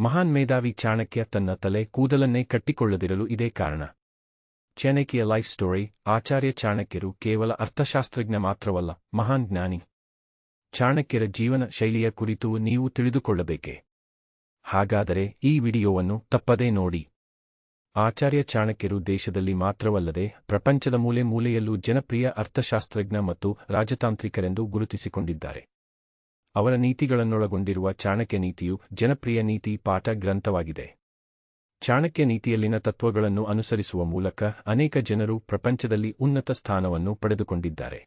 ಮಹಾನ್ ಮೇಧಾವಿ ಚಾಣಕ್ಯ ತನ್ನ ತಲೆ ಕೂದಲನ್ನೇ ಕಟ್ಟಿಕೊಳ್ಳದಿರಲು ಇದೇ ಕಾರಣ. ಚಾಣಕ್ಯ ಲೈಫ್ ಸ್ಟೋರಿ, ಆಚಾರ್ಯ ಚಾಣಕ್ಯರು ಕೇವಲ ಅರ್ಥಶಾಸ್ತ್ರಜ್ಞ ಮಾತ್ರವಲ್ಲ, ಮಹಾನ್ ಜ್ಞಾನಿ. ಚಾಣಕ್ಯರ ಜೀವನ ಶೈಲಿಯ ಕುರಿತು ನೀವು ತಿಳಿದುಕೊಳ್ಳಬೇಕೆ? ಹಾಗಾದರೆ ಈ ವಿಡಿಯೋವನ್ನು ತಪ್ಪದೇ ನೋಡಿ. ಆಚಾರ್ಯ ಚಾಣಕ್ಯರು ದೇಶದಲ್ಲಿ ಮಾತ್ರವಲ್ಲದೆ ಪ್ರಪಂಚದ ಮೂಲೆ ಮೂಲೆಯಲ್ಲೂ ಜನಪ್ರಿಯ ಅರ್ಥಶಾಸ್ತ್ರಜ್ಞ ಮತ್ತು ರಾಜತಾಂತ್ರಿಕರೆಂದು ಗುರುತಿಸಿಕೊಂಡಿದ್ದಾರೆ. ಅವರ ನೀತಿಗಳನ್ನೊಳಗೊಂಡಿರುವ ಚಾಣಕ್ಯ ನೀತಿಯು ಜನಪ್ರಿಯ ನೀತಿ ಪಾಠ ಗ್ರಂಥವಾಗಿದೆ. ಚಾಣಕ್ಯ ನೀತಿಯಲ್ಲಿನ ತತ್ವಗಳನ್ನು ಅನುಸರಿಸುವ ಮೂಲಕ ಅನೇಕ ಜನರು ಪ್ರಪಂಚದಲ್ಲಿ ಉನ್ನತ ಸ್ಥಾನವನ್ನು ಪಡೆದುಕೊಂಡಿದ್ದಾರೆ.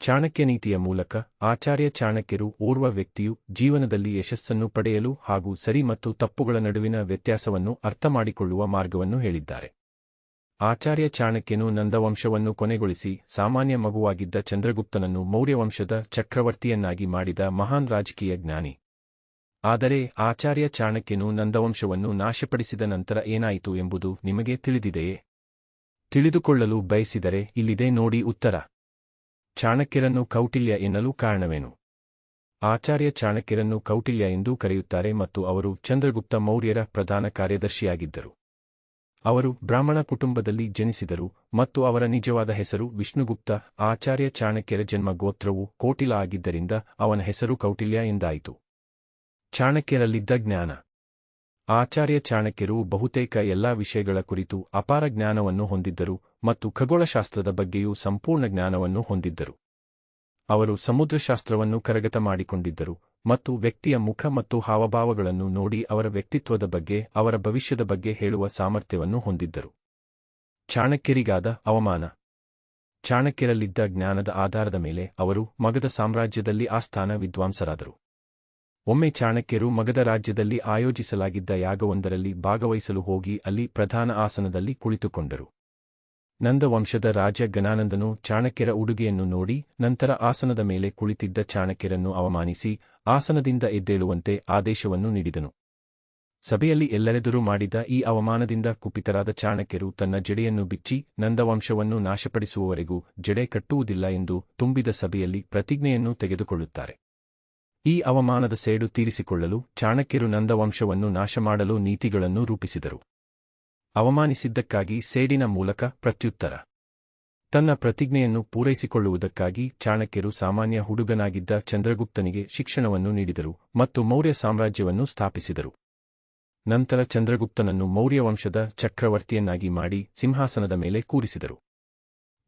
ಚಾಣಕ್ಯ ನೀತಿಯ ಮೂಲಕ ಆಚಾರ್ಯ ಚಾಣಕ್ಯರು ಓರ್ವ ವ್ಯಕ್ತಿಯು ಜೀವನದಲ್ಲಿ ಯಶಸ್ಸನ್ನು ಪಡೆಯಲು ಹಾಗೂ ಸರಿ ಮತ್ತು ತಪ್ಪುಗಳ ನಡುವಿನ ವ್ಯತ್ಯಾಸವನ್ನು ಅರ್ಥಮಾಡಿಕೊಳ್ಳುವ ಮಾರ್ಗವನ್ನು ಹೇಳಿದ್ದಾರೆ. ಆಚಾರ್ಯ ಚಾಣಕ್ಯನು ನಂದವಂಶವನ್ನು ಕೊನೆಗೊಳಿಸಿ ಸಾಮಾನ್ಯ ಮಗುವಾಗಿದ್ದ ಚಂದ್ರಗುಪ್ತನನ್ನು ಮೌರ್ಯವಂಶದ ಚಕ್ರವರ್ತಿಯನ್ನಾಗಿ ಮಾಡಿದ ಮಹಾನ್ ರಾಜಕೀಯ ಜ್ಞಾನಿ. ಆದರೆ ಆಚಾರ್ಯ ಚಾಣಕ್ಯನು ನಂದವಂಶವನ್ನು ನಾಶಪಡಿಸಿದ ನಂತರ ಏನಾಯಿತು ಎಂಬುದು ನಿಮಗೆ ತಿಳಿದಿದೆಯೇ? ತಿಳಿದುಕೊಳ್ಳಲು ಬಯಸಿದರೆ ಇಲ್ಲಿದೆ ನೋಡಿ ಉತ್ತರ. ಚಾಣಕ್ಯರನ್ನು ಕೌಟಿಲ್ಯ ಎನ್ನಲು ಕಾರಣವೇನು? ಆಚಾರ್ಯ ಚಾಣಕ್ಯರನ್ನು ಕೌಟಿಲ್ಯ ಎಂದೂ ಕರೆಯುತ್ತಾರೆ ಮತ್ತು ಅವರು ಚಂದ್ರಗುಪ್ತ ಮೌರ್ಯರ ಪ್ರಧಾನ ಕಾರ್ಯದರ್ಶಿಯಾಗಿದ್ದರು. ಅವರು ಬ್ರಾಹ್ಮಣ ಕುಟುಂಬದಲ್ಲಿ ಜನಿಸಿದರು ಮತ್ತು ಅವರ ನಿಜವಾದ ಹೆಸರು ವಿಷ್ಣುಗುಪ್ತ. ಆಚಾರ್ಯ ಚಾಣಕ್ಯರ ಜನ್ಮ ಗೋತ್ರವು ಕೋಟಿಲ ಆಗಿದ್ದರಿಂದ ಅವನ ಹೆಸರು ಕೌಟಿಲ್ಯ ಎಂದಾಯಿತು. ಚಾಣಕ್ಯರಲ್ಲಿದ್ದ ಜ್ಞಾನ. ಆಚಾರ್ಯ ಚಾಣಕ್ಯರು ಬಹುತೇಕ ಎಲ್ಲಾ ವಿಷಯಗಳ ಕುರಿತು ಅಪಾರ ಜ್ಞಾನವನ್ನು ಹೊಂದಿದ್ದರು ಮತ್ತು ಖಗೋಳಶಾಸ್ತ್ರದ ಬಗ್ಗೆಯೂ ಸಂಪೂರ್ಣ ಜ್ಞಾನವನ್ನು ಹೊಂದಿದ್ದರು. ಅವರು ಸಮುದ್ರಶಾಸ್ತ್ರವನ್ನು ಕರಗತ ಮಾಡಿಕೊಂಡಿದ್ದರು ಮತ್ತು ವ್ಯಕ್ತಿಯ ಮುಖ ಮತ್ತು ಹಾವಭಾವಗಳನ್ನು ನೋಡಿ ಅವರ ವ್ಯಕ್ತಿತ್ವದ ಬಗ್ಗೆ, ಅವರ ಭವಿಷ್ಯದ ಬಗ್ಗೆ ಹೇಳುವ ಸಾಮರ್ಥ್ಯವನ್ನು ಹೊಂದಿದ್ದರು. ಚಾಣಕ್ಯರಿಗಾದ ಅವಮಾನ. ಚಾಣಕ್ಯರಲ್ಲಿದ್ದ ಜ್ಞಾನದ ಆಧಾರದ ಮೇಲೆ ಅವರು ಮಗಧ ಸಾಮ್ರಾಜ್ಯದಲ್ಲಿ ಆಸ್ಥಾನ ವಿದ್ವಾಂಸರಾದರು. ಒಮ್ಮೆ ಚಾಣಕ್ಯರು ಮಗಧ ರಾಜ್ಯದಲ್ಲಿ ಆಯೋಜಿಸಲಾಗಿದ್ದ ಯಾಗವೊಂದರಲ್ಲಿ ಭಾಗವಹಿಸಲು ಹೋಗಿ ಅಲ್ಲಿ ಪ್ರಧಾನ ಆಸನದಲ್ಲಿ ಕುಳಿತುಕೊಂಡರು. ನಂದವಂಶದ ರಾಜ ಗನಾನಂದನು ಚಾಣಕ್ಯರ ಉಡುಗೆಯನ್ನು ನೋಡಿ, ನಂತರ ಆಸನದ ಮೇಲೆ ಕುಳಿತಿದ್ದ ಚಾಣಕ್ಯರನ್ನು ಅವಮಾನಿಸಿ ಆಸನದಿಂದ ಎದ್ದೇಳುವಂತೆ ಆದೇಶವನ್ನು ನೀಡಿದನು. ಸಭೆಯಲ್ಲಿ ಎಲ್ಲರೆದುರು ಮಾಡಿದ ಈ ಅವಮಾನದಿಂದ ಕುಪಿತರಾದ ಚಾಣಕ್ಯರು ತನ್ನ ಜಡೆಯನ್ನು ಬಿಚ್ಚಿ ನಂದವಂಶವನ್ನು ನಾಶಪಡಿಸುವವರೆಗೂ ಜಡೆ ಕಟ್ಟುವುದಿಲ್ಲ ಎಂದು ತುಂಬಿದ ಸಭೆಯಲ್ಲಿ ಪ್ರತಿಜ್ಞೆಯನ್ನು ತೆಗೆದುಕೊಳ್ಳುತ್ತಾರೆ. ಈ ಅವಮಾನದ ಸೇಡು ತೀರಿಸಿಕೊಳ್ಳಲು ಚಾಣಕ್ಯರು ನಂದವಂಶವನ್ನು ನಾಶಮಾಡಲು ನೀತಿಗಳನ್ನು ರೂಪಿಸಿದರು. ಅವಮಾನಿಸಿದ್ದಕ್ಕಾಗಿ ಸೇಡಿನ ಮೂಲಕ ಪ್ರತ್ಯುತ್ತರ. ತನ್ನ ಪ್ರತಿಜ್ಞೆಯನ್ನು ಪೂರೈಸಿಕೊಳ್ಳುವುದಕ್ಕಾಗಿ ಚಾಣಕ್ಯರು ಸಾಮಾನ್ಯ ಹುಡುಗನಾಗಿದ್ದ ಚಂದ್ರಗುಪ್ತನಿಗೆ ಶಿಕ್ಷಣವನ್ನು ನೀಡಿದರು ಮತ್ತು ಮೌರ್ಯ ಸಾಮ್ರಾಜ್ಯವನ್ನು ಸ್ಥಾಪಿಸಿದರು. ನಂತರ ಚಂದ್ರಗುಪ್ತನನ್ನು ಮೌರ್ಯವಂಶದ ಚಕ್ರವರ್ತಿಯನ್ನಾಗಿ ಮಾಡಿ ಸಿಂಹಾಸನದ ಮೇಲೆ ಕೂರಿಸಿದರು.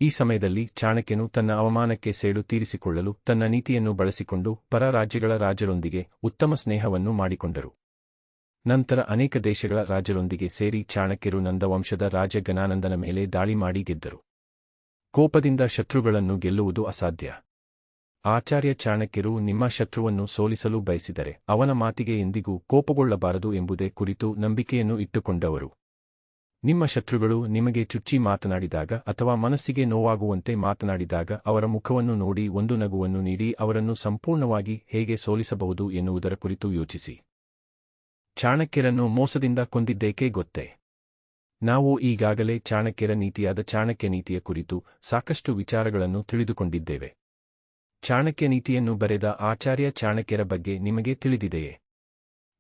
ಈ ಸಮಯದಲ್ಲಿ ಚಾಣಕ್ಯನು ತನ್ನ ಅವಮಾನಕ್ಕೆ ಸೇಡು ತೀರಿಸಿಕೊಳ್ಳಲು ತನ್ನ ನೀತಿಯನ್ನು ಬಳಸಿಕೊಂಡು ಪರ ರಾಜ್ಯಗಳ ರಾಜರೊಂದಿಗೆ ಉತ್ತಮ ಸ್ನೇಹವನ್ನು ಮಾಡಿಕೊಂಡರು. ನಂತರ ಅನೇಕ ದೇಶಗಳ ರಾಜರೊಂದಿಗೆ ಸೇರಿ ಚಾಣಕ್ಯರು ನಂದವಂಶದ ರಾಜ ಗನಾನಂದನ ಮೇಲೆ ದಾಳಿ ಮಾಡಿ ಗೆದ್ದರು. ಕೋಪದಿಂದ ಶತ್ರುಗಳನ್ನು ಗೆಲ್ಲುವುದು ಅಸಾಧ್ಯ. ಆಚಾರ್ಯ ಚಾಣಕ್ಯರು ನಿಮ್ಮ ಶತ್ರುವನ್ನು ಸೋಲಿಸಲು ಬಯಸಿದರೆ ಅವನ ಮಾತಿಗೆ ಎಂದಿಗೂ ಕೋಪಗೊಳ್ಳಬಾರದು ಎಂಬುದೇ ಕುರಿತು ನಂಬಿಕೆಯನ್ನು ಇಟ್ಟುಕೊಂಡವರು. ನಿಮ್ಮ ಶತ್ರುಗಳು ನಿಮಗೆ ಚುಚ್ಚಿ ಮಾತನಾಡಿದಾಗ ಅಥವಾ ಮನಸ್ಸಿಗೆ ನೋವಾಗುವಂತೆ ಮಾತನಾಡಿದಾಗ ಅವರ ಮುಖವನ್ನು ನೋಡಿ ಒಂದು ನಗುವನ್ನು ನೀಡಿ ಅವರನ್ನು ಸಂಪೂರ್ಣವಾಗಿ ಹೇಗೆ ಸೋಲಿಸಬಹುದು ಎನ್ನುವುದರ ಕುರಿತು ಯೋಚಿಸಿ. ಚಾಣಕ್ಯರನ್ನು ಮೋಸದಿಂದ ಕೊಂದಿದ್ದೇಕೆ ಗೊತ್ತೇ? ನಾವು ಈಗಾಗಲೇ ಚಾಣಕ್ಯರ ನೀತಿಯಾದ ಚಾಣಕ್ಯ ನೀತಿಯ ಕುರಿತು ಸಾಕಷ್ಟು ವಿಚಾರಗಳನ್ನು ತಿಳಿದುಕೊಂಡಿದ್ದೇವೆ. ಚಾಣಕ್ಯ ನೀತಿಯನ್ನು ಬರೆದ ಆಚಾರ್ಯ ಚಾಣಕ್ಯರ ಬಗ್ಗೆ ನಿಮಗೆ ತಿಳಿದಿದೆಯೇ?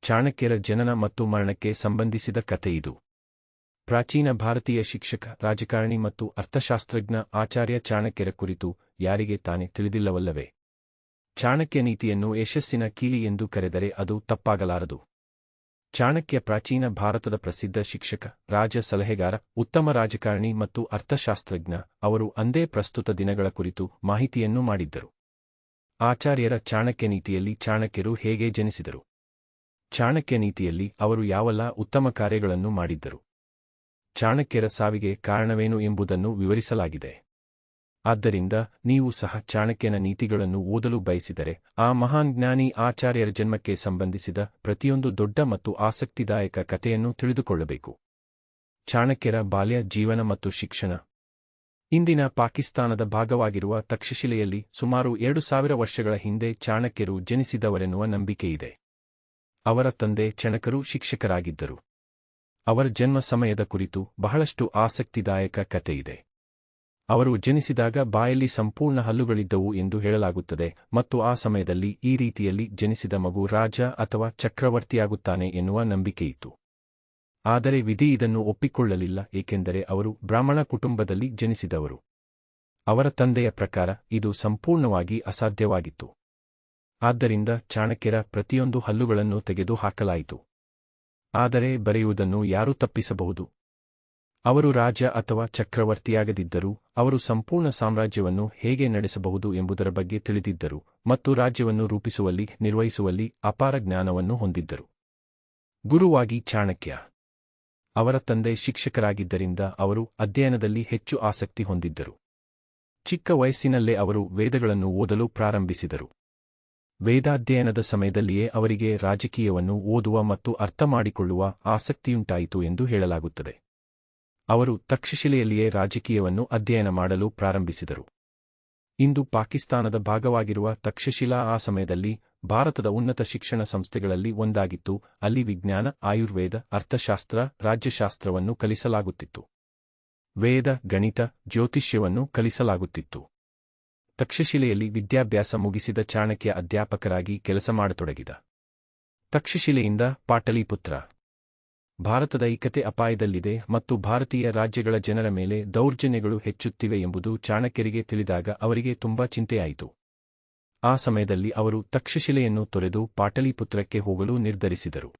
ಚಾಣಕ್ಯರ ಜನನ ಮತ್ತು ಮರಣಕ್ಕೆ ಸಂಬಂಧಿಸಿದ ಕಥೆಯಿದು ಪ್ರಾಚೀನ ಭಾರತೀಯ ಶಿಕ್ಷಕ, ರಾಜಕಾರಣಿ ಮತ್ತು ಅರ್ಥಶಾಸ್ತ್ರಜ್ಞ ಆಚಾರ್ಯ ಚಾಣಕ್ಯರ ಕುರಿತು ಯಾರಿಗೆ ತಾನೇ ತಿಳಿದಿಲ್ಲವಲ್ಲವೇ? ಚಾಣಕ್ಯ ನೀತಿಯನ್ನು ಯಶಸ್ಸಿನ ಕೀಲಿ ಎಂದು ಕರೆದರೆ ಅದು ತಪ್ಪಾಗಲಾರದು. ಚಾಣಕ್ಯ ಪ್ರಾಚೀನ ಭಾರತದ ಪ್ರಸಿದ್ಧ ಶಿಕ್ಷಕ, ರಾಜ ಸಲಹೆಗಾರ, ಉತ್ತಮ ರಾಜಕಾರಣಿ ಮತ್ತು ಅರ್ಥಶಾಸ್ತ್ರಜ್ಞ, ಅವರು ಅಂದೇ ಪ್ರಸ್ತುತ ದಿನಗಳ ಕುರಿತು ಮಾಹಿತಿಯನ್ನು ಮಾಡಿದ್ದರು. ಆಚಾರ್ಯರ ಚಾಣಕ್ಯ ನೀತಿಯಲ್ಲಿ ಚಾಣಕ್ಯರು ಹೇಗೆ ಜನಿಸಿದರು? ಚಾಣಕ್ಯ ನೀತಿಯಲ್ಲಿ ಅವರು ಯಾವೆಲ್ಲ ಉತ್ತಮ ಕಾರ್ಯಗಳನ್ನು ಮಾಡಿದ್ದರು? ಚಾಣಕ್ಯರ ಸಾವಿಗೆ ಕಾರಣವೇನು ಎಂಬುದನ್ನು ವಿವರಿಸಲಾಗಿದೆ. ಆದ್ದರಿಂದ ನೀವು ಸಹ ಚಾಣಕ್ಯನ ನೀತಿಗಳನ್ನು ಓದಲು ಬಯಸಿದರೆ ಆ ಮಹಾನ್ ಜ್ಞಾನಿ ಆಚಾರ್ಯರ ಜನ್ಮಕ್ಕೆ ಸಂಬಂಧಿಸಿದ ಪ್ರತಿಯೊಂದು ದೊಡ್ಡ ಮತ್ತು ಆಸಕ್ತಿದಾಯಕ ಕಥೆಯನ್ನು ತಿಳಿದುಕೊಳ್ಳಬೇಕು. ಚಾಣಕ್ಯರ ಬಾಲ್ಯ, ಜೀವನ ಮತ್ತು ಶಿಕ್ಷಣ. ಇಂದಿನ ಪಾಕಿಸ್ತಾನದ ಭಾಗವಾಗಿರುವ ತಕ್ಷಶಿಲೆಯಲ್ಲಿ ಸುಮಾರು ಎರಡು ಸಾವಿರ ವರ್ಷಗಳ ಹಿಂದೆ ಚಾಣಕ್ಯರು ಜನಿಸಿದವರೆನ್ನುವ ನಂಬಿಕೆಯಿದೆ ಅವರ ತಂದೆ ಚಣಕರು ಶಿಕ್ಷಕರಾಗಿದ್ದರು. ಅವರ ಜನ್ಮ ಸಮಯದ ಕುರಿತು ಬಹಳಷ್ಟು ಆಸಕ್ತಿದಾಯಕ ಕಥೆಯಿದೆ ಅವರು ಜನಿಸಿದಾಗ ಬಾಯಲ್ಲಿ ಸಂಪೂರ್ಣ ಹಲ್ಲುಗಳಿದ್ದವು ಎಂದು ಹೇಳಲಾಗುತ್ತದೆ ಮತ್ತು ಆ ಸಮಯದಲ್ಲಿ ಈ ರೀತಿಯಲ್ಲಿ ಜನಿಸಿದ ಮಗು ರಾಜ ಅಥವಾ ಚಕ್ರವರ್ತಿಯಾಗುತ್ತಾನೆ ಎನ್ನುವ ನಂಬಿಕೆಯಿತ್ತು. ಆದರೆ ವಿಧಿ ಇದನ್ನು ಒಪ್ಪಿಕೊಳ್ಳಲಿಲ್ಲ, ಏಕೆಂದರೆ ಅವರು ಬ್ರಾಹ್ಮಣ ಕುಟುಂಬದಲ್ಲಿ ಜನಿಸಿದವರು. ಅವರ ತಂದೆಯ ಪ್ರಕಾರ ಇದು ಸಂಪೂರ್ಣವಾಗಿ ಅಸಾಧ್ಯವಾಗಿತ್ತು. ಆದ್ದರಿಂದ ಚಾಣಕ್ಯರ ಪ್ರತಿಯೊಂದು ಹಲ್ಲುಗಳನ್ನು ತೆಗೆದು ಹಾಕಲಾಯಿತು ಆದರೆ ಬರೆಯುವುದನ್ನು ಯಾರು ತಪ್ಪಿಸಬಹುದು. ಅವರು ರಾಜ ಅಥವಾ ಚಕ್ರವರ್ತಿಯಾಗದಿದ್ದರೂ, ಅವರು ಸಂಪೂರ್ಣ ಸಾಮ್ರಾಜ್ಯವನ್ನು ಹೇಗೆ ನಡೆಸಬಹುದು ಎಂಬುದರ ಬಗ್ಗೆ ತಿಳಿದಿದ್ದರು ಮತ್ತು ರಾಜ್ಯವನ್ನು ರೂಪಿಸುವಲ್ಲಿ, ನಿರ್ವಹಿಸುವಲ್ಲಿ ಅಪಾರ ಜ್ಞಾನವನ್ನು ಹೊಂದಿದ್ದರು. ಗುರುವಾಗಿ ಚಾಣಕ್ಯ. ಅವರ ತಂದೆ ಶಿಕ್ಷಕರಾಗಿದ್ದರಿಂದ ಅವರು ಅಧ್ಯಯನದಲ್ಲಿ ಹೆಚ್ಚು ಆಸಕ್ತಿ ಹೊಂದಿದ್ದರು. ಚಿಕ್ಕ ವಯಸ್ಸಿನಲ್ಲೇ ಅವರು ವೇದಗಳನ್ನು ಓದಲು ಪ್ರಾರಂಭಿಸಿದರು. ವೇದಾಧ್ಯಯನದ ಸಮಯದಲ್ಲಿಯೇ ಅವರಿಗೆ ರಾಜಕೀಯವನ್ನು ಓದುವ ಮತ್ತು ಅರ್ಥಮಾಡಿಕೊಳ್ಳುವ ಆಸಕ್ತಿಯುಂಟಾಯಿತು ಎಂದು ಹೇಳಲಾಗುತ್ತದೆ. ಅವರು ತಕ್ಷಶಿಲೆಯಲ್ಲಿಯೇ ರಾಜಕೀಯವನ್ನು ಅಧ್ಯಯನ ಮಾಡಲು ಪ್ರಾರಂಭಿಸಿದರು. ಇಂದು ಪಾಕಿಸ್ತಾನದ ಭಾಗವಾಗಿರುವ ತಕ್ಷಶಿಲಾ ಆ ಸಮಯದಲ್ಲಿ ಭಾರತದ ಉನ್ನತ ಶಿಕ್ಷಣ ಸಂಸ್ಥೆಗಳಲ್ಲಿ ಒಂದಾಗಿತ್ತು. ಅಲ್ಲಿ ವಿಜ್ಞಾನ, ಆಯುರ್ವೇದ, ಅರ್ಥಶಾಸ್ತ್ರ, ರಾಜ್ಯಶಾಸ್ತ್ರವನ್ನು ಕಲಿಸಲಾಗುತ್ತಿತ್ತು. ವೇದ, ಗಣಿತ, ಜ್ಯೋತಿಷ್ಯವನ್ನು ಕಲಿಸಲಾಗುತ್ತಿತ್ತು. ತಕ್ಷಶಿಲೆಯಲ್ಲಿ ವಿದ್ಯಾಭ್ಯಾಸ ಮುಗಿಸಿದ ಚಾಣಕ್ಯ ಅಧ್ಯಾಪಕರಾಗಿ ಕೆಲಸ ಮಾಡತೊಡಗಿದ. ತಕ್ಷಶಿಲೆಯಿಂದ ಪಾಟಲಿಪುತ್ರ ಭಾರತದ ಏಕತೆ ಅಪಾಯದಲ್ಲಿದೆ ಮತ್ತು ಭಾರತೀಯ ರಾಜ್ಯಗಳ ಜನರ ಮೇಲೆ ದೌರ್ಜನ್ಯಗಳು ಹೆಚ್ಚುತ್ತಿವೆ ಎಂಬುದು ಚಾಣಕ್ಯರಿಗೆ ತಿಳಿದಾಗ ಅವರಿಗೆ ತುಂಬಾ ಚಿಂತೆಯಾಯಿತು. ಆ ಸಮಯದಲ್ಲಿ ಅವರು ತಕ್ಷಶಿಲೆಯನ್ನು ತೊರೆದು ಪಾಟಲಿಪುತ್ರಕ್ಕೆ ಹೋಗಲು ನಿರ್ಧರಿಸಿದರು.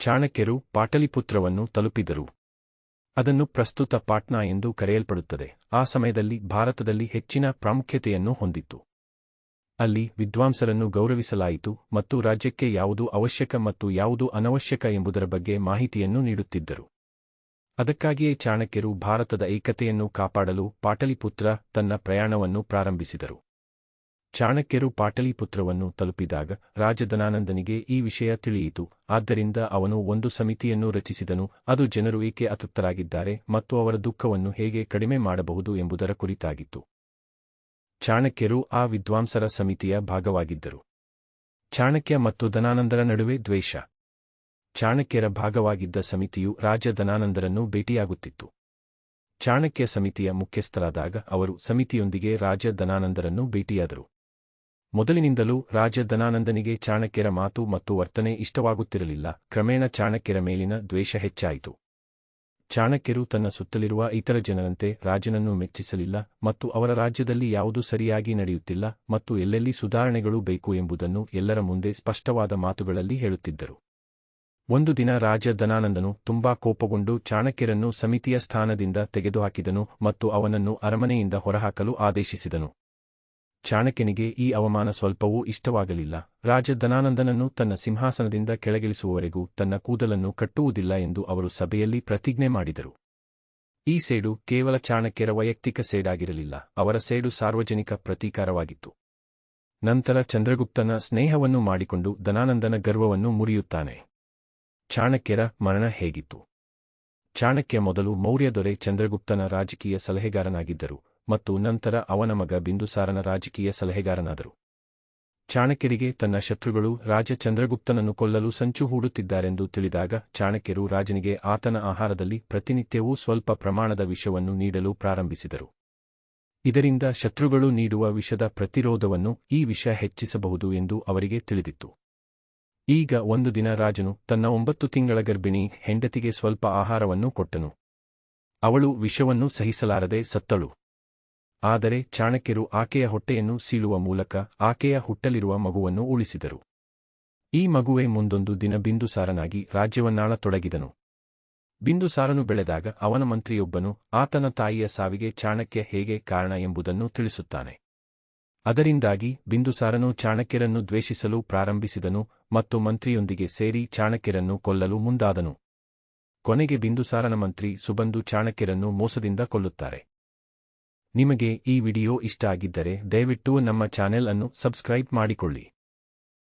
ಚಾಣಕ್ಯರು ಪಾಟಲಿಪುತ್ರವನ್ನು ತಲುಪಿದರು. ಅದನ್ನು ಪ್ರಸ್ತುತ ಪಾಟ್ನಾ ಎಂದು ಕರೆಯಲ್ಪಡುತ್ತದೆ. ಆ ಸಮಯದಲ್ಲಿ ಭಾರತದಲ್ಲಿ ಹೆಚ್ಚಿನ ಪ್ರಾಮುಖ್ಯತೆಯನ್ನು ಹೊಂದಿತ್ತು. ಅಲ್ಲಿ ವಿದ್ವಾಂಸರನ್ನು ಗೌರವಿಸಲಾಯಿತು ಮತ್ತು ರಾಜ್ಯಕ್ಕೆ ಯಾವುದು ಅವಶ್ಯಕ ಮತ್ತು ಯಾವುದು ಅನವಶ್ಯಕ ಎಂಬುದರ ಬಗ್ಗೆ ಮಾಹಿತಿಯನ್ನು ನೀಡುತ್ತಿದ್ದರು. ಅದಕ್ಕಾಗಿಯೇ ಚಾಣಕ್ಯರು ಭಾರತದ ಏಕತೆಯನ್ನು ಕಾಪಾಡಲು ಪಾಟಲಿಪುತ್ರ ತನ್ನ ಪ್ರಯಾಣವನ್ನು ಪ್ರಾರಂಭಿಸಿದರು. ಚಾಣಕ್ಯರು ಪಾಟಲಿಪುತ್ರವನ್ನು ತಲುಪಿದಾಗ ರಾಜಧನಾನಂದನಿಗೆ ಈ ವಿಷಯ ತಿಳಿಯಿತು. ಆದ್ದರಿಂದ ಅವನು ಒಂದು ಸಮಿತಿಯನ್ನು ರಚಿಸಿದನು, ಅದು ಜನರು ಏಕೆ ಅತೃಪ್ತರಾಗಿದ್ದಾರೆ ಮತ್ತು ಅವರ ದುಃಖವನ್ನು ಹೇಗೆ ಕಡಿಮೆ ಮಾಡಬಹುದು ಎಂಬುದರ ಕುರಿತಾಗಿತ್ತು. ಚಾಣಕ್ಯರು ಆ ವಿದ್ವಾಂಸರ ಸಮಿತಿಯ ಭಾಗವಾಗಿದ್ದರು. ಚಾಣಕ್ಯ ಮತ್ತು ದನಾನಂದರ ನಡುವೆ ದ್ವೇಷ. ಚಾಣಕ್ಯರ ಭಾಗವಾಗಿದ್ದ ಸಮಿತಿಯು ರಾಜ ದನಾನಂದರನ್ನು ಭೇಟಿಯಾಗುತ್ತಿತ್ತು. ಚಾಣಕ್ಯ ಸಮಿತಿಯ ಮುಖ್ಯಸ್ಥರಾದಾಗ ಅವರು ಸಮಿತಿಯೊಂದಿಗೆ ರಾಜ ದನಾನಂದರನ್ನು ಭೇಟಿಯಾದರು. ಮೊದಲಿನಿಂದಲೂ ರಾಜ ದನಾನಂದನಿಗೆ ಚಾಣಕ್ಯರ ಮಾತು ಮತ್ತು ವರ್ತನೆ ಇಷ್ಟವಾಗುತ್ತಿರಲಿಲ್ಲ. ಕ್ರಮೇಣ ಚಾಣಕ್ಯರ ಮೇಲಿನ ದ್ವೇಷ ಹೆಚ್ಚಾಯಿತು. ಚಾಣಕ್ಯರು ತನ್ನ ಸುತ್ತಲಿರುವ ಇತರ ಜನರಂತೆ ರಾಜನನ್ನು ಮೆಚ್ಚಿಸಲಿಲ್ಲ ಮತ್ತು ಅವರ ರಾಜ್ಯದಲ್ಲಿ ಯಾವುದು ಸರಿಯಾಗಿ ನಡೆಯುತ್ತಿಲ್ಲ ಮತ್ತು ಎಲ್ಲೆಲ್ಲಿ ಸುಧಾರಣೆಗಳು ಬೇಕು ಎಂಬುದನ್ನು ಎಲ್ಲರ ಮುಂದೆ ಸ್ಪಷ್ಟವಾದ ಮಾತುಗಳಲ್ಲಿ ಹೇಳುತ್ತಿದ್ದರು. ಒಂದು ದಿನ ರಾಜ ಧನಾನಂದನು ತುಂಬಾ ಕೋಪಗೊಂಡು ಚಾಣಕ್ಯರನ್ನು ಸಮಿತಿಯ ಸ್ಥಾನದಿಂದ ತೆಗೆದುಹಾಕಿದನು ಮತ್ತು ಅವನನ್ನು ಅರಮನೆಯಿಂದ ಹೊರಹಾಕಲು ಆದೇಶಿಸಿದನು. ಚಾಣಕ್ಯನಿಗೆ ಈ ಅವಮಾನ ಸ್ವಲ್ಪವೂ ಇಷ್ಟವಾಗಲಿಲ್ಲ. ರಾಜ ಧನಾನಂದನನ್ನು ತನ್ನ ಸಿಂಹಾಸನದಿಂದ ಕೆಳಗಿಳಿಸುವವರೆಗೂ ತನ್ನ ಕೂದಲನ್ನು ಕಟ್ಟುವುದಿಲ್ಲ ಎಂದು ಅವರು ಸಭೆಯಲ್ಲಿ ಪ್ರತಿಜ್ಞೆ ಮಾಡಿದರು. ಈ ಸೇಡು ಕೇವಲ ಚಾಣಕ್ಯರ ವೈಯಕ್ತಿಕ ಸೇಡಾಗಿರಲಿಲ್ಲ, ಅವರ ಸೇಡು ಸಾರ್ವಜನಿಕ ಪ್ರತೀಕಾರವಾಗಿತ್ತು. ನಂತರ ಚಂದ್ರಗುಪ್ತನ ಸ್ನೇಹವನ್ನು ಮಾಡಿಕೊಂಡು ಧನಾನಂದನ ಗರ್ವವನ್ನು ಮುರಿಯುತ್ತಾನೆ. ಚಾಣಕ್ಯರ ಮರಣ ಹೇಗಿತ್ತು? ಚಾಣಕ್ಯ ಮೊದಲು ಮೌರ್ಯ ದೊರೆ ಚಂದ್ರಗುಪ್ತನ ರಾಜಕೀಯ ಸಲಹೆಗಾರನಾಗಿದ್ದರು ಮತ್ತು ನಂತರ ಅವನ ಮಗ ಬಿಂದುಸಾರನ ರಾಜಕೀಯ ಸಲಹೆಗಾರನಾದರು. ಚಾಣಕ್ಯರಿಗೆ ತನ್ನ ಶತ್ರುಗಳು ರಾಜ ಚಂದ್ರಗುಪ್ತನನ್ನು ಕೊಲ್ಲಲು ಸಂಚು ಹೂಡುತ್ತಿದ್ದಾರೆಂದು ತಿಳಿದಾಗ ಚಾಣಕ್ಯರು ರಾಜನಿಗೆ ಆತನ ಆಹಾರದಲ್ಲಿ ಪ್ರತಿನಿತ್ಯವೂ ಸ್ವಲ್ಪ ಪ್ರಮಾಣದ ವಿಷವನ್ನು ನೀಡಲು ಪ್ರಾರಂಭಿಸಿದರು. ಇದರಿಂದ ಶತ್ರುಗಳು ನೀಡುವ ವಿಷದ ಪ್ರತಿರೋಧವನ್ನು ಈ ವಿಷ ಹೆಚ್ಚಿಸಬಹುದು ಎಂದು ಅವರಿಗೆ ತಿಳಿದಿತ್ತು. ಈಗ ಒಂದು ದಿನ ರಾಜನು ತನ್ನ ಒಂಬತ್ತು ತಿಂಗಳ ಗರ್ಭಿಣಿ ಹೆಂಡತಿಗೆ ಸ್ವಲ್ಪ ಆಹಾರವನ್ನು ಕೊಟ್ಟನು. ಅವಳು ವಿಷವನ್ನು ಸಹಿಸಲಾರದೆ ಸತ್ತಳು. ಆದರೆ ಚಾಣಕ್ಯರು ಆಕೆಯ ಹೊಟ್ಟೆಯನ್ನು ಸೀಳುವ ಮೂಲಕ ಆಕೆಯ ಹುಟ್ಟಲಿರುವ ಮಗುವನ್ನು ಉಳಿಸಿದರು. ಈ ಮಗುವೇ ಮುಂದೊಂದು ದಿನ ಬಿಂದುಸಾರನಾಗಿ ರಾಜ್ಯವನ್ನಾಳತೊಡಗಿದನು. ಬಿಂದುಸಾರನು ಬೆಳೆದಾಗ ಅವನ ಮಂತ್ರಿಯೊಬ್ಬನು ಆತನ ತಾಯಿಯ ಸಾವಿಗೆ ಚಾಣಕ್ಯ ಹೇಗೆ ಕಾರಣ ಎಂಬುದನ್ನು ತಿಳಿಸುತ್ತಾನೆ. ಅದರಿಂದಾಗಿ ಬಿಂದುಸಾರನು ಚಾಣಕ್ಯರನ್ನು ದ್ವೇಷಿಸಲು ಪ್ರಾರಂಭಿಸಿದನು ಮತ್ತು ಮಂತ್ರಿಯೊಂದಿಗೆ ಸೇರಿ ಚಾಣಕ್ಯರನ್ನು ಕೊಲ್ಲಲು ಮುಂದಾದನು. ಕೊನೆಗೆ ಬಿಂದುಸಾರನ ಮಂತ್ರಿ ಸುಬಂದು ಚಾಣಕ್ಯರನ್ನು ಮೋಸದಿಂದ ಕೊಲ್ಲುತ್ತಾರೆ. ನಿಮಗೆ ಈ ವಿಡಿಯೋ ಇಷ್ಟ ಆಗಿದ್ದರೆ ದಯವಿಟ್ಟು ನಮ್ಮ ಚಾನೆಲ್ ಅನ್ನು ಸಬ್ಸ್ಕ್ರೈಬ್ ಮಾಡಿಕೊಳ್ಳಿ.